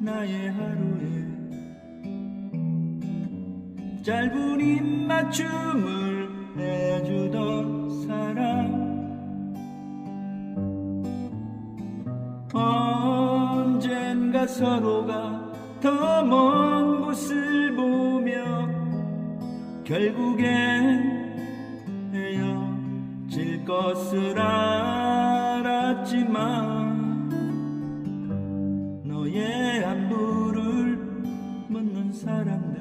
나의 하루에 짧은 입맞춤을 해주던 사람. 언젠가 서로가 더 먼 곳을 보며 결국엔 헤어질 것을 알았지만 사람들.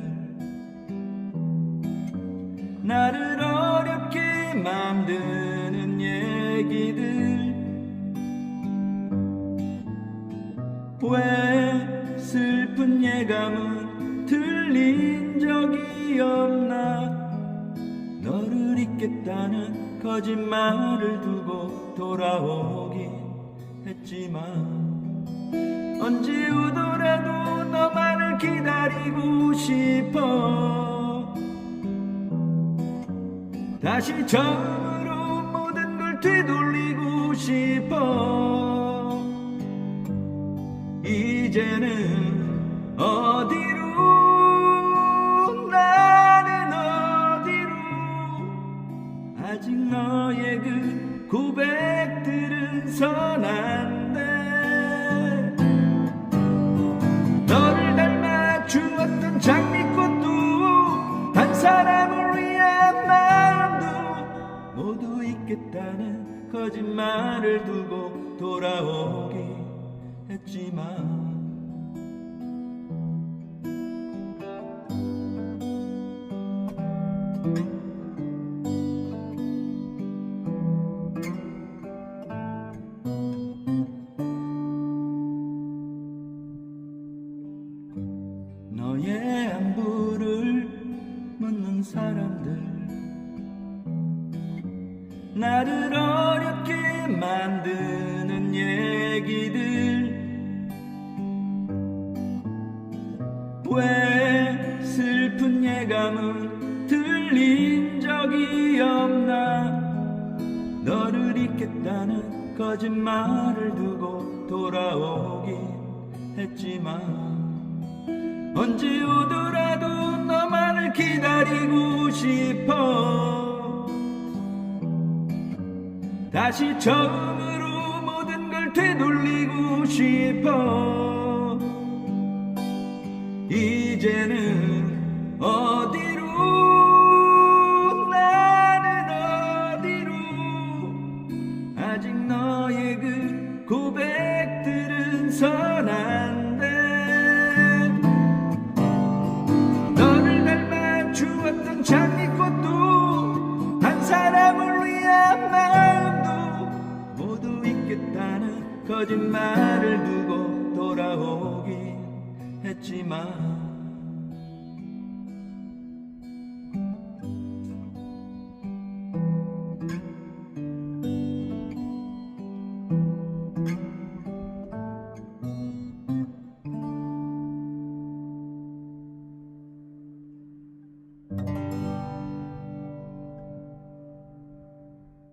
나를 어렵게 만드는 얘기들. 왜 슬픈 예감은 들린 적이 없나? 너를 잊겠다는 거짓말을 두고 돌아오긴 했지만 언제 너만을 기다리고 싶어. 다시 처음으로 모든 걸 되돌리고 싶어. 이제는 어디로? 나는 어디로? 아직 너의 그 고백들은 선한 모두 잊겠다는 거짓말을 두고 돌아오기 했지만 너의 안부를 묻는 사람들 나를 어렵게 만드는 얘기들. 왜 슬픈 예감은 들린 적이 없나? 너를 잊겠다는 거짓말을 두고 돌아오긴 했지만 언제 오더라도 너만을 기다리고 싶어 다시 처음으로 모든 걸 되돌리고 싶어 거짓말을 두고 돌아오긴 했지만